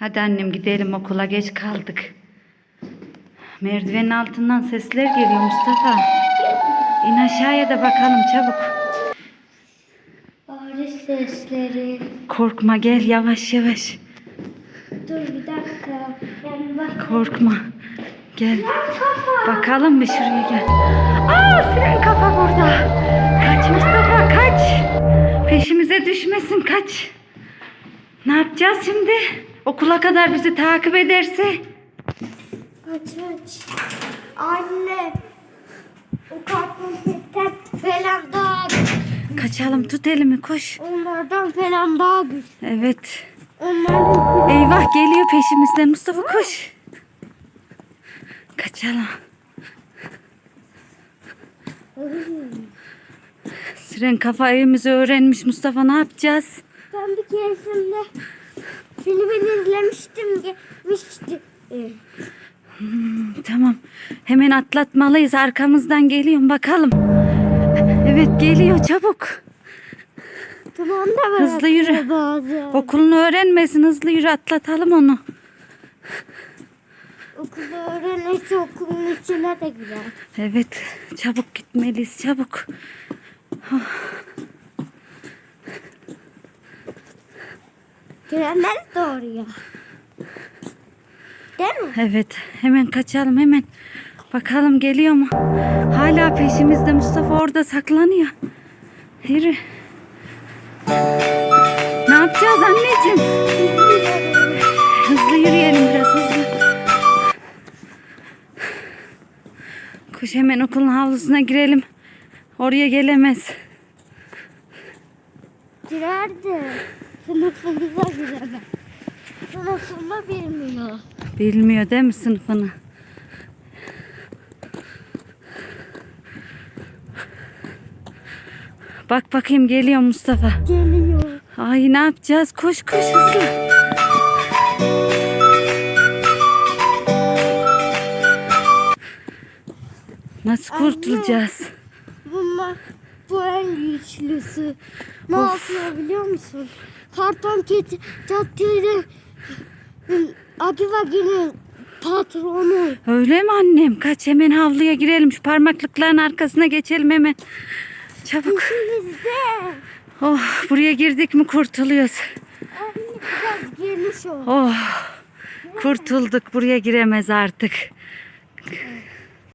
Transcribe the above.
Hadi annem gidelim okula geç kaldık. Merdivenin altından sesler geliyor Mustafa. İn aşağıya da bakalım çabuk. Bari sesleri. Korkma gel yavaş yavaş. Dur bir dakika. Ben bak. Korkma. Gel bakalım bir şuraya gel. Aa siren kafa burada. Kaç Mustafa kaç. Peşimize düşmesin kaç. Ne yapacağız şimdi? Okula kadar bizi takip ederse. Aç aç. Anne. O kartonketten falan daha Kaçalım tut elimi koş. Onlardan falan daha güçlü. Evet. Onlardan Eyvah geliyor peşimizden Mustafa koş. Kaçalım. Siren kafa evimizi öğrenmiş Mustafa ne yapacağız? Ben bir keresinde filmini izlemiştim. Gelmişti. Ee, Tamam. Hemen atlatmalıyız. Arkamızdan geliyor bakalım. Evet geliyor çabuk. Tamam da Hızlı yürü. Bazen. Okulunu öğrenmesin. Hızlı yürü atlatalım onu. Okulu öğrenirse okulun içine de girer. Evet. Çabuk gitmeliyiz çabuk. Giremez doğruya. Değil mi? Evet. Hemen kaçalım hemen. Bakalım geliyor mu? Hala peşimizde Mustafa orada saklanıyor. Yürü. Ne yapacağız anneciğim? Hızlı yürüyelim biraz hızlı. Koş hemen okulun havlusuna girelim. Oraya gelemez. Girerdi. Sınıfımıza giremez. Sınıfımı bilmiyor. Bilmiyor değil mi sınıfını? Bak bakayım geliyor Mustafa. Geliyor. Ay ne yapacağız? Koş koş hızlı. Nasıl Anne. kurtulacağız? Bunlar bu en güçlüsü. Ne Of. yapıyor biliyor musun? Karton keti caddede Akivagi'nin patronu. Öyle mi annem? Kaç hemen havluya girelim. Şu parmaklıkların arkasına geçelim hemen. Çabuk. İçimizde. Oh buraya girdik mi kurtuluyoruz. Biraz geniş ol. Oh kurtulduk. Buraya giremez artık.